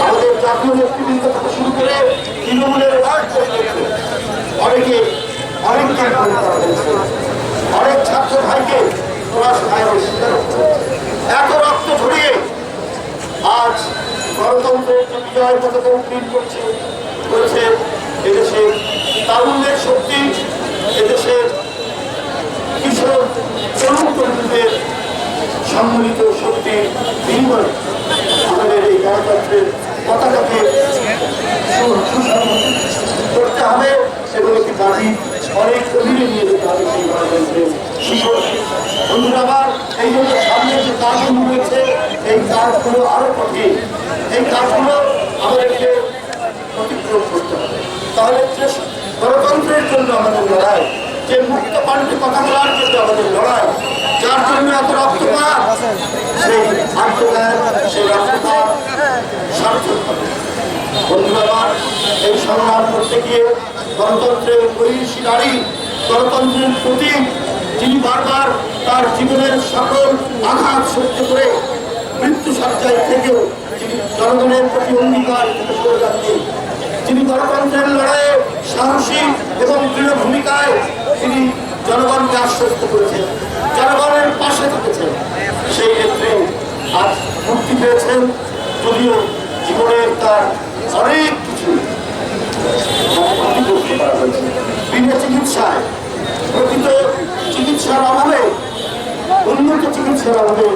আমাদের জাতীয় নেতৃবৃন্দ থেকে শুরু করে তৃণমূলের অনেকে অনেক। অনেক ছাত্র ভাইকে ফায়ারের শিকার এত রক্ত ঝরিয়ে আজ গণতন্ত্রের বিজয় পতাকা উত্তীর্ণ করছে করেছে এদেশে তারুণ্যের সম্মিলিত শক্তির বিনিময়ে আমাদের এই গণতন্ত্রের পতাকাকে করতে হবে। এবং একটি দাবি অনেক গভীরে নিয়ে যেতে হবে সেই গণতন্ত্রের শিকড় বন্ধুরা আমার এই জন্য সামনে যে কাজগুলো রয়েছে, এই কাজগুলো আরও কঠিন। এই কাজগুলো আমাদেরকে অতিক্রম করতে হবে। তাহলে গণতন্ত্রের জন্য আমাদের লড়াই, যে মুক্ত পানিতে কথা বলার জন্য আমাদের লড়াই যার জন্য এত রক্তপাত সেই আত্মত্যাগ সেই রক্তপাত সার্থক বন্ধুরা এই সংগ্রাম করতে গিয়ে গণতন্ত্রের ঐশী নারী গণতন্ত্রের প্রতি যিনি বারবার তার জীবনের সকল আঘাত সহ্য করে মৃত্যু সজ্জায় থেকেও যিনি জনগণের প্রতি অঙ্গীকার থেকে সরে যাচ্ছেন, যিনি গণতন্ত্রের লড়াইয়ে সাহসী এবং দৃঢ় ভূমিকায় তিনি জনগণকে আশ্বস্ত করেছেন জনগণের পাশে থেকেছেন সেই ক্ষেত্রে আজ মুক্তি পেয়েছেন যদিও জীবনের তার অনেক কিছু হয়েছে। বিনা চিকিৎসায় প্রকৃত চিকিৎসার অভাবে উন্নত চিকিৎসার অভাবে